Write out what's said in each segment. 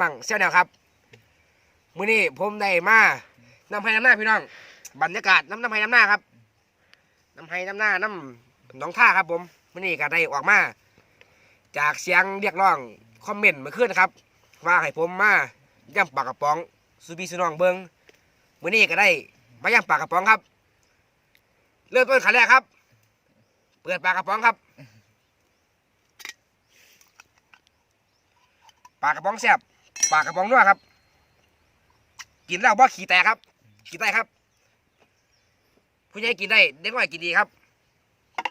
ปังเซี่ยวแนวครับมื้อนี้ผมได้มานำให้น้ำหน้าพี่น้องบรรยากาศน้ำน้ำให้น้ำหน้าครับน้ำให้น้ำหน้าน้ำหนองท่าครับ ผมมื้อนี้ก็ได้ออกมา จากเสียงเรียกร้องคอมเมนต์เมื่อคืนนะครับว่าให้ผมมาย่ำปากกระป๋องสุบีสุนองเบิงมื้อนี้ก็ได้มาย่ำปากกระป๋องครับ เริ่มต้นขั้นแรกครับ เปิดปากกระป๋องครับปากกระป๋องแซ่บ ปากกระป๋องนัวครับ กินแล้วบ่ขี้แตกครับ กินได้ครับ ผู้ใหญ่กินได้เด็กน้อยกินดีครับ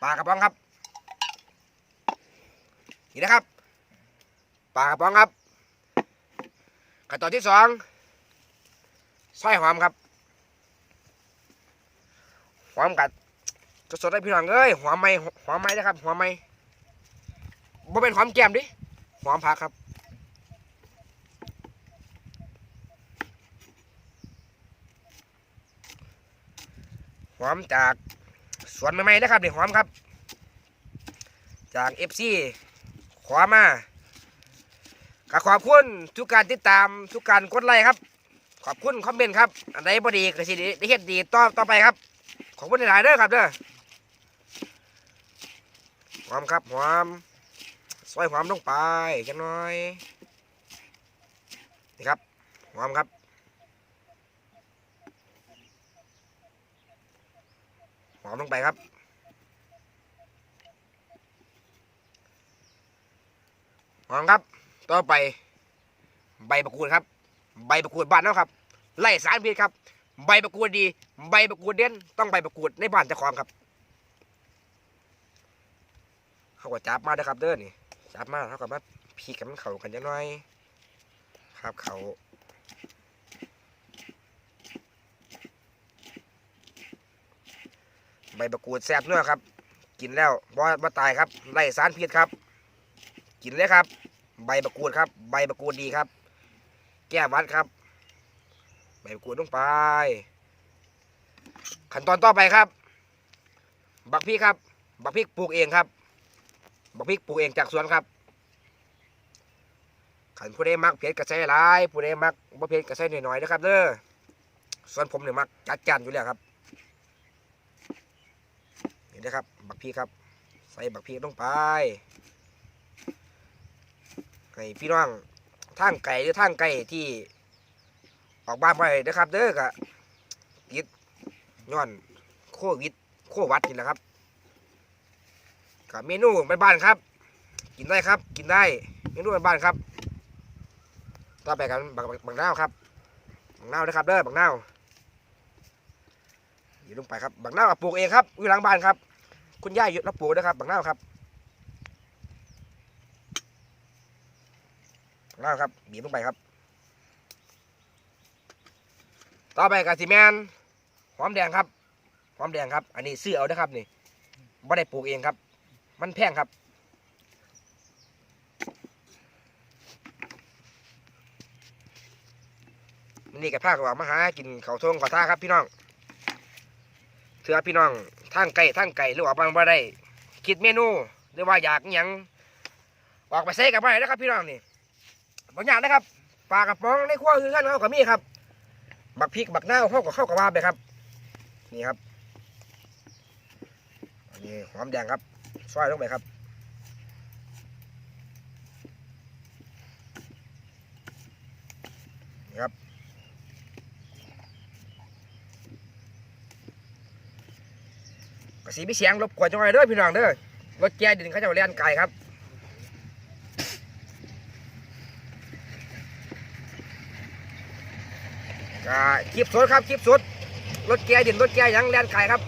ปลากระป๋องครับ นี่นะครับปลากระป๋องครับขั้นตอนที่สองซอยหอมครับหอมกัดสดๆได้พี่น้องเอ้ยหอมไหมหอมไหมนะครับหอมไหมบ่เป็นหอมแก้มดิหอมผักครับ หอมจากสวนใหม่ๆนะครับนี่หอมครับ จากเอฟซีขอมาก็ขอบคุณทุกการติดตามทุกการกดไลค์ครับ ขอบคุณคอมเมนต์ครับอันใดบดีก็สิได้เฮ็ดดีต่อต่อไปครับ ขอบคุณหลายเด้อครับเด้อหอมครับหอมซอยหอมลงไปจังหน่อยนี่ครับหอมครับ หอมลงไปครับ หอมครับ ต่อไป ใบประกูดครับ ใบประกูดบ้านเราครับ ไล่สารพิษครับ ใบประกูดดี ใบประกูดเด่นต้องใบประกูดในบ้านเจ้าของครับ เขาก็จับมาเด้ครับเด้อนี่จับมาเขาก็มาพีกันมันเข่ากันจังหน่อย ครับเขา ใบประกูดแซ่บเนื้อครับ กินแล้วบ่บ่ตายครับไล่สารพิษครับ กินเลยครับ ใบประกูดครับ ใบประกูดดีครับ แก้วัดครับ ใบประกูดลงไป ขั้นตอนต่อไปครับ บักพริกครับ บักพริกปลูกเองครับ บักพริกปลูกเองจากสวนครับขันผู้ใดมักเผ็ดก็ใส่หลายผู้ใดมักบ่เผ็ดก็ใส่หน่อยๆนะครับเด้อส่วนผมเนี่ยมักจัดจานอยู่แล้วครับ นี่นะครับ บักพริกครับ ใส่บักพริกลงไปให้พี่น้องทางไก่หรือทางไก่ที่ออกบ้านไปนะครับ เด้อกะติดย้อนโควิดโควัดนี่แหละครับกับเมนูบ้านๆครับ กินได้ครับ กินได้เมนูบ้านๆครับต่อไปกันบักบักบักนาวครับบักนาวนะครับเด้อบักนาวอยู่ลงไปครับบักนาวปลูกเองครับอยู่หลังบ้านครับ คุณย่าอยู่รับปลูกนะครับบักนาครับบักนาครับบีบลงไปครับ ต่อไปกาซิแมนหอมแดงครับหอมแดงครับ อันนี้ซื้อเอาเด้ครับนี่ไม่ได้ปลูกเองครับ มันแพงครับนี่กับภาคว่ามาหากินเขาทงเขาท่าครับพี่น้องเถื่อพี่น้อง ทางไก่ทางไก่หรือว่าบางบ่ได้ คิดเมนูหรือว่าอยากหยังออกไปใส่กับอะไรนะครับพี่น้องนี่บางอย่างนะครับปลากระป๋องในครัวคือกันเขากับมีครับบักพริกบักนาเข้ากับเข้ากับว่าไปครับ นี่ครับนนี้หอมแดงครับซอยลงไปครับนี่ครับ สีพี่เสียงรบกวนจังเลยเด้อพี่น้องเด้อรถแก่ดินเขาจะเลียนไก่ครับคลิปสดครับคลิปสดรถแก่ดินรถแก่ยังเลียนไก่ครับ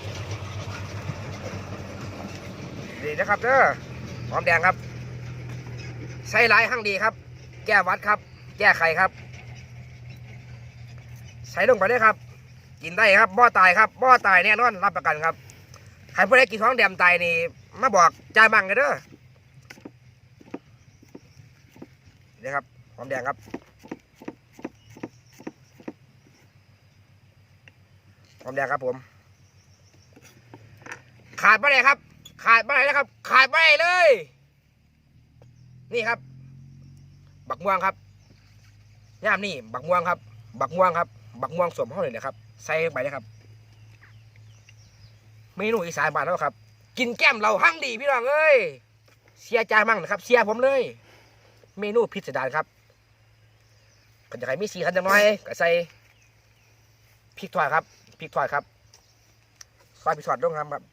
ดีนะครับเด้อหอมแดงครับใส่หลายหั่งดีครับ แก้วัดครับ แก้ไขครับใส่ลงไปเลยครับ กินได้ครับบ่อตายครับบ่อตายแน่นอนรับประกันครับ ใครผู้ใดกินท้องแดมตายนี่ มาบอกจ่ายบังกันเด้อนี่ครับหอมแดงครับหอมแดงครับผม ขาดไม่ได้ครับ ขาดไม่ได้นะครับ ขาดไม่ได้เลย นี่ครับ บักม่วงครับย่ามนี่ บักม่วงครับ บักม่วงครับ บักม่วงสวมเข้าเลยนะครับ ใส่ไปเลยครับ มนูอีสานบ้านเราครับ กินแก้มเราหั่งดีพี่น้องเอ้ยเสียใจมั่งนะครับ เสียผมเลย เมนูพิสดารครับก็จะใครมีสีขันจังน้อยก็ใส่พริกทอดครับพริกทอดครับซอยพริกทอดด้วยครับครับ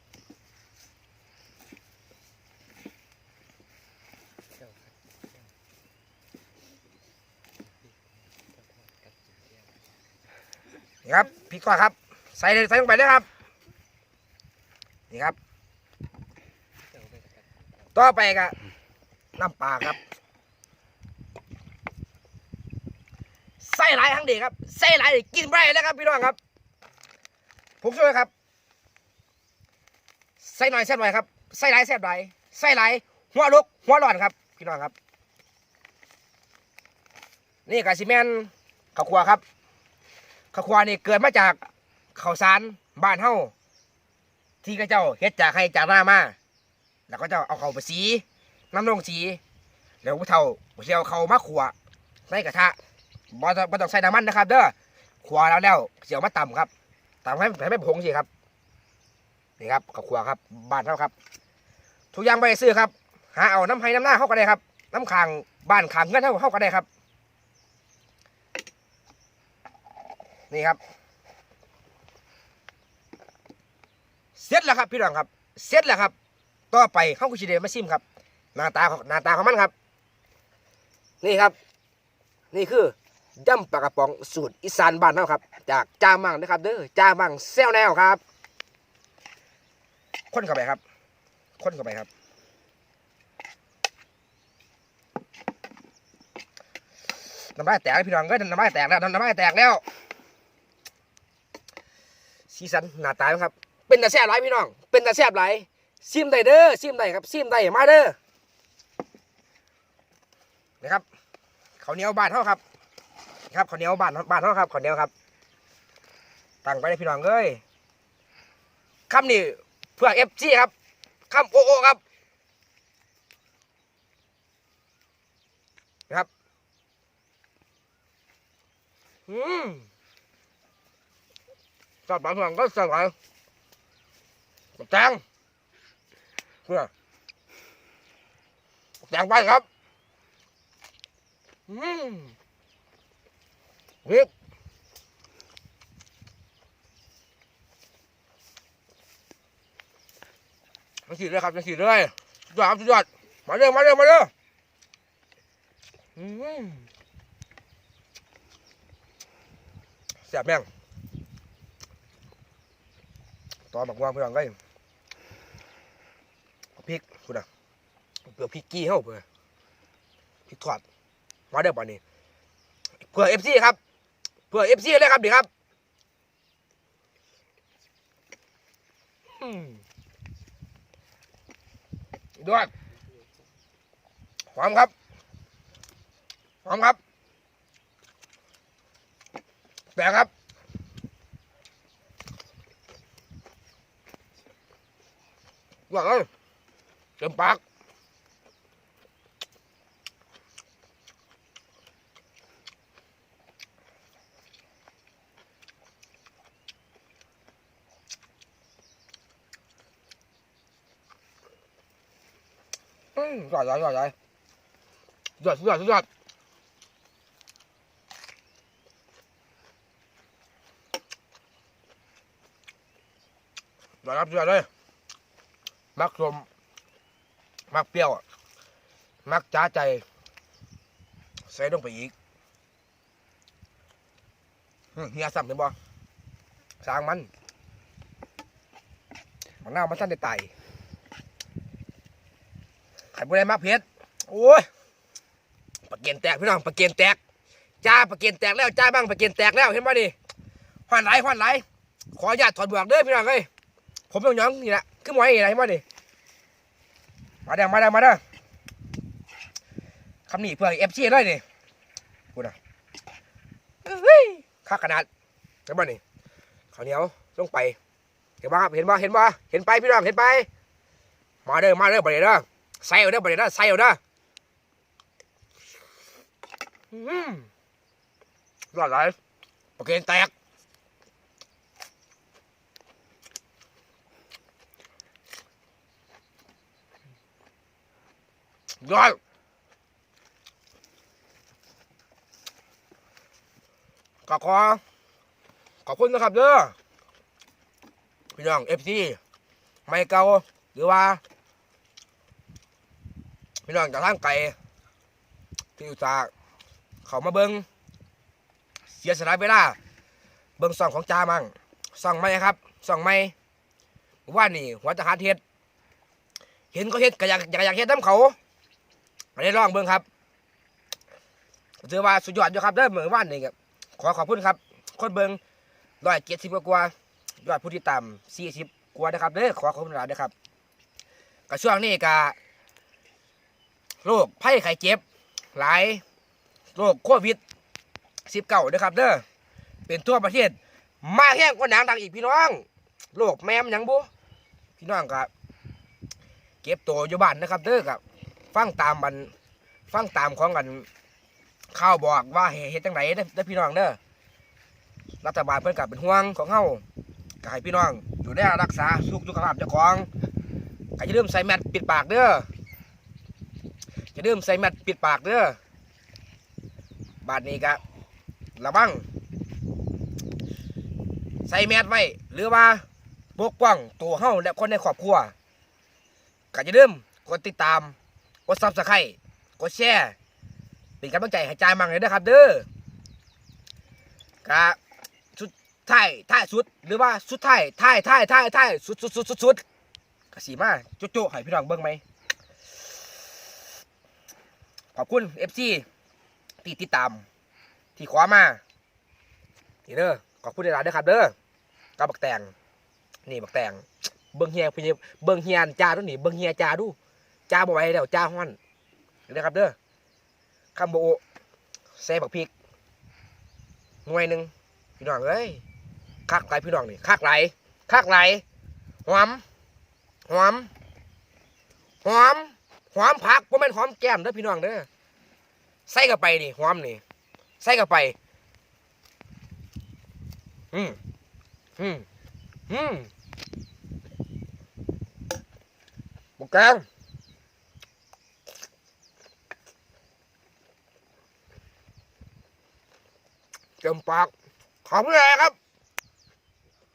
นะครับพริกทอดครับ ใส่เลยใส่ลงไปเลยครับ นี่ครับ ต่อไปก็น้ำปลาครับใส่หลายทั้งเดีครับใส่หลายกินไม่ได้แล้วครับพี่น้องครับผมช่วยครับใส่หน่อยแซ่บหน่อยครับใส่หลายแซ่บหลายใส่หลายหัวลุกหัวร้อนครับ พี่น้องครับ นี่กาซิแมนข้าวคั่วครับข้าวควานี่เกิดมาจากข้าวสารบ้านเฮา ที่กระเจ้าเฮ็ดจากให้จากหน้ามาแล้วก็เจ้าเอาเขาไปสี น้ำลงสี แล้วผู้เฒ่าเสียวเขามาขัวในกระทะบ่ต้องบ่ต้องใส่น้ำมันนะครับ เด้อขัวแล้วแล้วเสียวมาต่ำครับต่ำให้ให้ไม่ผงสิครับนี่ครับข้าวขัวครับบ้านเฮาครับ ทุกอย่างไปซื้อครับ หาเอาน้ำให้น้ำหน้าเข้าก็ได้ครับ น้ำขางบ้านขางเงินเฮาเข้าก็ได้ครับ นี่ครับ เสร็จแล้วครับพี่น้องครับ เสร็จแล้วครับ ต่อไปเข้ากุชิเดมาซิมครับ หน้าตาของหน้าตาของมันครับ นี่ครับ นี่คือย่ำปลากระป๋องสูตรอีสานบ้านเราครับ จากจ้ามังนะครับเด้อจ้ามังแซวแนวครับ คนเข้าไปครับ คนเข้าไปครับน้ำลายแตกพี่น้องก็น้ำลายแตกแล้วน้ำลายแตกแล้วสีสันหน้าตาครับ เป็นตาแซ่บหลายพี่น้อง เป็นตาแซ่บหลายซิมได้เด้อซิมได้ครับซิมได้มาเด้อนะครับข้าเหนียวบานเท่าครับครับข้าเหนียวบานบานเท่าครับข้าเหนียวครับตั้งไปเลยพี่น้องเอ้ยคำนี้เพื่อเอฟซีครับคำโอโอครับนะครับอืมจับหลังหลังก็สั่ง ไปแจงเนี่ยแจงไปครับอืมนี่มาฉีดเลยครับมาฉีดเลยสุดยอดครับสุดยอดมาเร็วมาเร็วมาเร็วอืมแซ่บแม่งตอนบักวางเพื่อนก็เอาพริกคุณอะเป ลือกพริกกี้เข้าเพื่อพริกทอดมาเด้อป่านนี้เพื่อเอฟซีครับ เพื่อเอฟซีเลยครับดีครับด้วยหอมครับหอมครับแต่ครับว่าเอ้ยเต็มปาก ยอดยอดยอดยอดยอดยอดยอดยอดครับยอดเลยมักสมมักเปรี้ยวมักจ้าใจใส่ลงไปอีกเฮียซ้ำเป็นบ่สร้างมันมันน่ามันท่นได้ไต ไข่บุได้มักเพชรโอ้ยปลาเกียนแตกพี่น้องปลาเกียนแตกจ้าปลาเกียนแตกแล้วจ้าบ้างปลาเกียนแตกแล้วเห็นบ่ดิหวานไหลหวานไหลขออนุญาตถอดบือกเด้อพี่น้องเอ้ยผมต้องย้องนี่แหละคือหมวยอะไรเห็นบ่ดิมาเด้อมาเด้อมาเด้อคำนี้เพื่อเอฟซีเลยนี่พูนะค่าขนาดเห็นบ่นี่ข้าวเหนียวลงไปเห็นบ่ครับเห็นบ่เห็นบ่เห็นไปพี่น้องเห็นไป มาเด้อมาเด้อได้เด้อ ใส่เอาเด้อบ่ได้เด้อใส่เอาเด้ออืมยอดไหลโอเคแตกยอดก็ขอขอบคุณนะครับเด้อพี่น้องเอฟซีไม่เก่าหรือว่า พี่น้องจากทางไกลที่อุตส่าเขามาเบิงเสียสละเวลาเบิงซ่องของจามั่งซ่องไม่ครับซ่องไม่ว่านี่หัวจะหาเทศเห็นเขาเฮ็ดก็อยากอยากอยากเฮ็ดน้ำเขาไม่ได้ลองเบิงครับถือว่าสุดยอดอยู่ครับเด้อเหมือนว่านนี่ครับขอขอบคุณครับ คนเบิงร้อยเจ็ดสิบกว่ายอดผู้ที่ต่ำสี่สิบกว่านะครับเด้อขอขอบคุณหลายนะครับกับช่วงนี้ก็ โรคไข้ไข้เจ็บ หลายโรคโควิดสิบเก้านะครับเด้อเป็นทั่วประเทศ มาแห้งกว่าหนังดังอีกพี่น้องโรคแมมยังบุพี่น้องครับ เก็บตัวอยู่บ้านนะครับเด้อครับ ฟังตามมันฟังตามของกันข่าวบอกว่าเหตุจังไหนเด้อพี่น้องเด้อรัฐบาลเพิ่นกับเป็นห่วงของเฮาก็ให้พี่น้องอยู่ได้รักษาสุขสุขภาพเจ้าของก็อย่าลืมใส่แมสปิดปากเด้อ จะดื่มใส่แมทปิดปากเด้อบาดนี้กะระวัง ใส่แมทไว้ หรือว่าปกป้องตัวเฮาและคนในครอบครัวก็จะดื่มกดติดตาม กดซับสไครต์กดแชร์เป็นกำลังใจให้จายมังเลยนะครับ เด้อกะสุดท้ายท้ายสุด หรือว่าสุดท้ายท้ายท้ายท้ายท้ายสุดสุดสุดสุดสุดกะสีมาโจโจ้ให้พี่น้องเบิ่งไหม ขอบคุณเอฟซีที่ติดตาม ที่ขวามานี่เด้อขอบคุณหลายๆเด้อครับเด้อกับบักแตงนี่บักแตงเบิ้งเฮียพี่เบิ้งเฮียนจ้าดูนี่เบิ้งเฮียจ้าดูจ้าบ่ไหวแล้วจ้าฮ้อนนี่เด้อครับเด้อคำโบโอะใส่บักพริกหน่วยหนึ่งพี่น้องเอ้ยคักไหลพี่น้องนี่คักไหลคักไหลายหอมหอมหอม หอมผักบ่แม่นหอมแก้มเด้อพี่น้องเด้อใส่เข้าไปนี่หอมนี่ใส่เข้าไป อืมอืมอืมบุกแกงเจิมปากขอบคุณเลยครับ